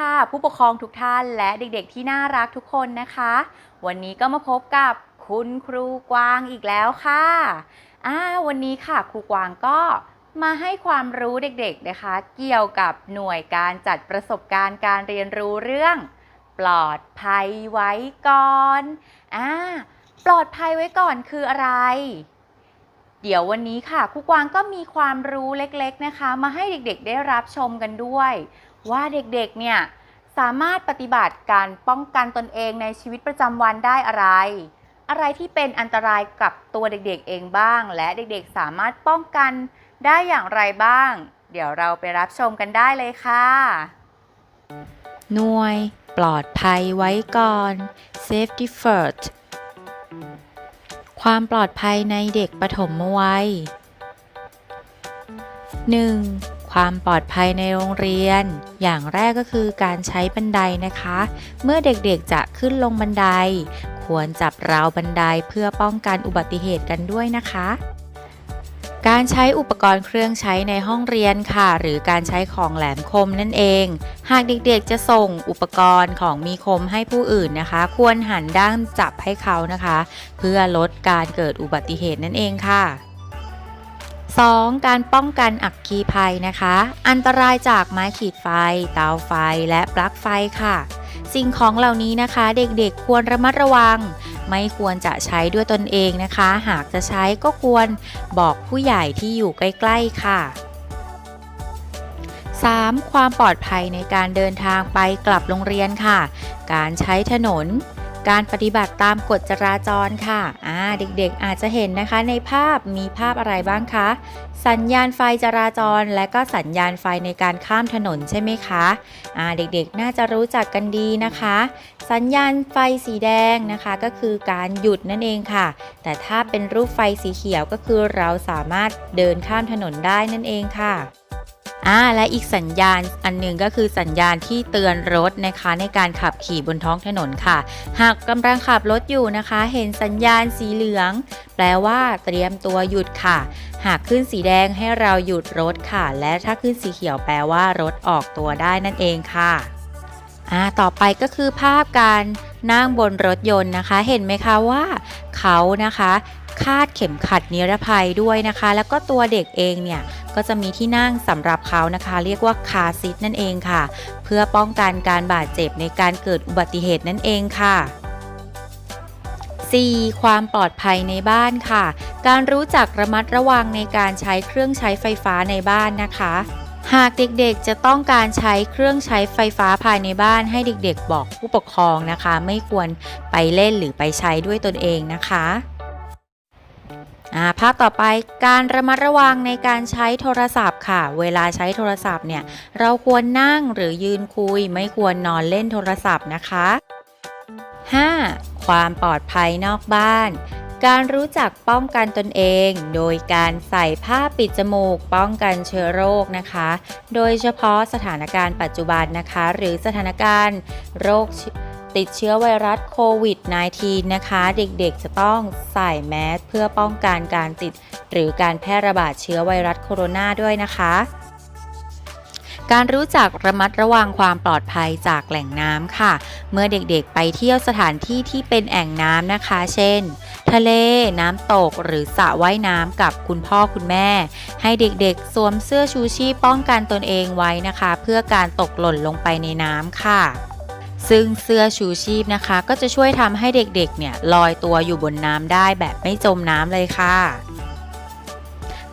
ค่ะ ผู้ปกครองทุกท่านและเด็กๆที่น่ารักทุกคนนะคะ วันนี้ก็มาพบกับคุณครูกวางอีกแล้วค่ะอ่าวันนี้ค่ะครูกวางก็มาให้ความรู้เด็กๆนะคะ เกี่ยวกับหน่วยการจัดประสบการณ์การเรียนรู้เรื่อง ปลอดภัยไว้ก่อนอ่าปลอดภัยไว้ก่อนคืออะไร เดี๋ยววันนี้ค่ะครูกวางก็มีความรู้เล็กๆนะคะ มาให้เด็กๆได้รับชมกันด้วยว่าเด็กๆ เนี่ย สามารถปฏิบัติการป้องกันตนเองในชีวิตประจำวันได้อะไร อะไรที่เป็นอันตรายกับตัวเด็กๆเองบ้าง และเด็กๆสามารถป้องกันได้อย่างไรบ้าง เดี๋ยวเราไปรับชมกันได้เลยค่ะ หน่วย ปลอดภัยไว้ก่อน safety first ความปลอดภัยในเด็กปฐมวัย 1. ความปลอดภัยในโรงเรียน อย่างแรกก็คือการใช้บันไดนะคะ เมื่อเด็กๆจะขึ้นลงบันได ควรจับราวบันไดเพื่อป้องกันอุบัติเหตุกันด้วยนะคะการใช้อุปกรณ์เครื่องใช้ในห้องเรียนค่ะ หรือการใช้ของแหลมคมนั่นเอง หากเด็กๆจะส่งอุปกรณ์ของมีคมให้ผู้อื่นนะคะ ควรหันด้านจับให้เขานะคะ เพื่อลดการเกิดอุบัติเหตุนั่นเองค่ะ 2. การป้องกันอัคคีภัยนะคะ อันตรายจากไม้ขีดไฟ เตาไฟและปลั๊กไฟค่ะ สิ่งของเหล่านี้นะคะ เด็กๆควรระมัดระวัง ไม่ควรจะใช้ด้วยตนเองนะคะ หากจะใช้ก็ควรบอกผู้ใหญ่ที่อยู่ใกล้ ๆ ค่ะ 3. ความปลอดภัยในการเดินทางไปกลับโรงเรียนค่ะ การใช้ถนน การปฏิบัติตามกฎจราจรค่ะอ่าเด็กๆอาจจะเห็นนะคะในภาพมีภาพอะไรบ้างคะ สัญญาณไฟจราจร และก็สัญญาณไฟในการข้ามถนนใช่ไหมคะอ่าเด็กๆน่าจะรู้จักกันดีนะคะ สัญญาณไฟสีแดงนะคะก็คือการหยุดนั่นเองค่ะ แต่ถ้าเป็นรูปไฟสีเขียวก็คือเราสามารถเดินข้ามถนนได้นั่นเองค่ะ อ่าและอีกสัญญาณอันหนึ่งก็คือสัญญาณที่เตือนรถนะคะในการขับขี่บนท้องถนนค่ะ หากกำลังขับรถอยู่นะคะ เห็นสัญญาณสีเหลือง แปลว่าเตรียมตัวหยุดค่ะ หากขึ้นสีแดงให้เราหยุดรถค่ะ และถ้าขึ้นสีเขียวแปลว่ารถออกตัวได้นั่นเองค่ะอ่าต่อไปก็คือภาพการนั่งบนรถยนต์นะคะ เห็นไหมคะว่าเขานะคะ คาดเข็มขัดนิรภัยด้วยนะคะ แล้วก็ตัวเด็กเองเนี่ยก็จะมีที่นั่งสำหรับเขานะคะ เรียกว่าคาซิทนั่นเองค่ะ เพื่อป้องกันการบาดเจ็บในการเกิดอุบัติเหตุนั่นเองค่ะ 4. ความปลอดภัยในบ้านค่ะ การรู้จักระมัดระวังในการใช้เครื่องใช้ไฟฟ้าในบ้านนะคะ หากเด็กๆจะต้องการใช้เครื่องใช้ไฟฟ้าภายในบ้านให้เด็กๆ บอกผู้ปกครองนะคะ ไม่ควรไปเล่นหรือไปใช้ด้วยตนเองนะคะ ภาพต่อไปการระมัดระวังในการใช้โทรศัพท์ค่ะ เวลาใช้โทรศัพท์เนี่ย เราควรนั่งหรือยืนคุย ไม่ควรนอนเล่นโทรศัพท์นะคะ 5. ความปลอดภัยนอกบ้าน การรู้จักป้องกันตนเอง โดยการใส่ผ้าปิดจมูก ป้องกันเชื้อโรคนะคะ โดยเฉพาะสถานการณ์ปัจจุบันนะคะ หรือสถานการณ์โรค ติดเชื้อไวรัสโควิด -19 นะคะ เด็กๆจะต้องใส่แมสเพื่อป้องกันการติด หรือการแพร่ระบาดเชื้อไวรัสโคโรนาด้วยนะคะการรู้จักระมัดระวังความปลอดภัยจากแหล่งน้ำค่ะ เมื่อเด็กๆไปเที่ยวสถานที่ที่เป็นแอ่งน้ำนะคะ เช่น ทะเล น้ำตก หรือสระว่ายน้ำกับคุณพ่อคุณแม่ ให้เด็กๆ สวมเสื้อชูชีพป้องกันตนเองไว้นะคะ เพื่อการตกหล่นลงไปในน้ำค่ะ ซึ่งเสื้อชูชีพนะคะ ก็จะช่วยทำให้เด็กๆ เนี่ยลอยตัวอยู่บนน้ำได้แบบไม่จมน้ำเลยค่ะ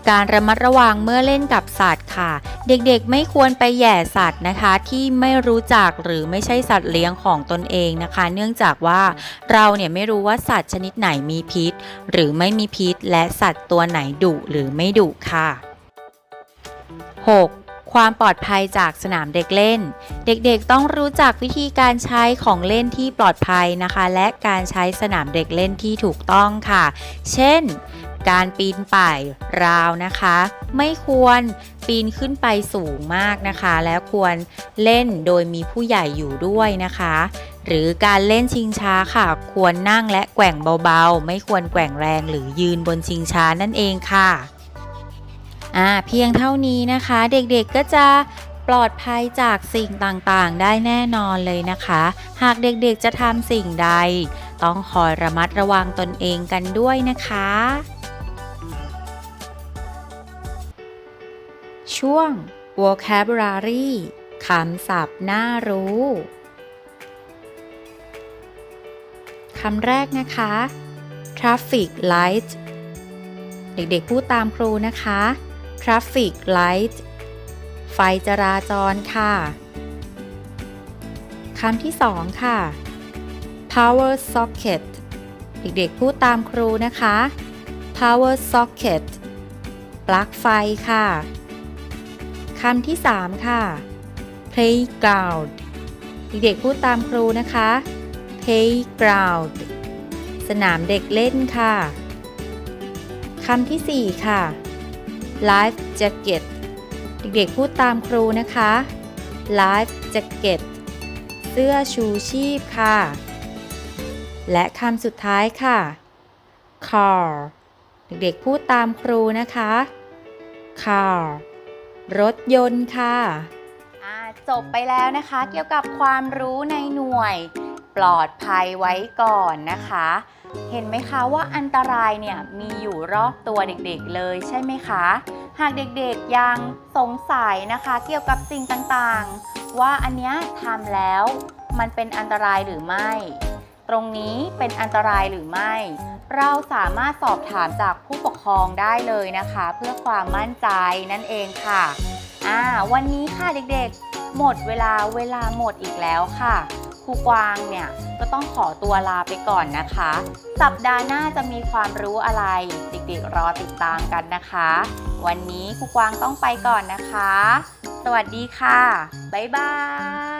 การระมัดระวังเมื่อเล่นกับสัตว์ค่ะ เด็กๆ ไม่ควรไปแย่สัตว์นะคะ ที่ไม่รู้จักหรือไม่ใช่สัตว์เลี้ยงของตนเองนะคะ เนื่องจากว่าเราเนี่ยไม่รู้ว่าสัตว์ชนิดไหนมีพิษ หรือไม่มีพิษ และสัตว์ตัวไหนดุหรือไม่ดุค่ะ 6. ความปลอดภัยจากสนามเด็กเล่น เด็กๆต้องรู้จักวิธีการใช้ของเล่นที่ปลอดภัยนะคะ และการใช้สนามเด็กเล่นที่ถูกต้องค่ะ เช่น การปีนป่ายราวนะคะ ไม่ควรปีนขึ้นไปสูงมากนะคะ แล้วควรเล่นโดยมีผู้ใหญ่อยู่ด้วยนะคะ หรือการเล่นชิงช้าค่ะ ควรนั่งและแกว่งเบาๆ ไม่ควรแกว่งแรงหรือยืนบนชิงช้านั่นเองค่ะ อ่าเพียงเท่านี้นะคะเด็กๆก็จะปลอดภัยจากสิ่งต่างๆ ได้แน่นอนเลยนะคะ หากเด็กๆจะทำสิ่งใด ต้องคอยระมัดระวังตนเองกันด้วยนะคะ ช่วง vocabulary คำศัพท์น่ารู้คำแรกนะคะ traffic light เด็กๆพูดตามครูนะคะ traffic light ไฟจราจรค่ะ คำที่สองค่ะ power socket เด็กๆพูดตามครูนะคะ power socket ปลั๊กไฟค่ะ คำที่สามค่ะ playground เด็กๆพูดตามครูนะคะ playground สนามเด็กเล่นค่ะ คำที่สี่ค่ะ life jacket เด็กๆพูดตามครูนะคะ life jacket เสื้อชูชีพค่ะ และคำสุดท้ายค่ะ car เด็กๆพูดตามครูนะคะ car รถยนต์ค่ะจบไปแล้วนะคะเกี่ยวกับความรู้ในหน่วย ปลอดภัยไว้ก่อนนะคะ เห็นไหมคะว่าอันตรายเนี่ยมีอยู่รอบตัวเด็กๆเลยใช่ไหมคะ หากเด็กๆยังสงสัยนะคะ เกี่ยวกับสิ่งต่างๆ ว่าอันเนี้ยทำแล้วมันเป็นอันตรายหรือไม่ ตรงนี้เป็นอันตรายหรือไม่ เราสามารถสอบถามจากผู้ปกครองได้เลยนะคะ เพื่อความมั่นใจนั่นเองค่ะอ่าวันนี้ค่ะเด็กๆ หมดเวลาเวลาหมดอีกแล้วค่ะ รูกวางเนี่ยก็ต้องขอตัวลาไปก่อนนะคะ สัปดาห์หน้าจะมีความรู้อะไรเด็กๆรอติดตามกันนะคะ วันนี้ครูกวางต้องไปก่อนนะคะ สวัสดีค่ะ บ๊ายบาย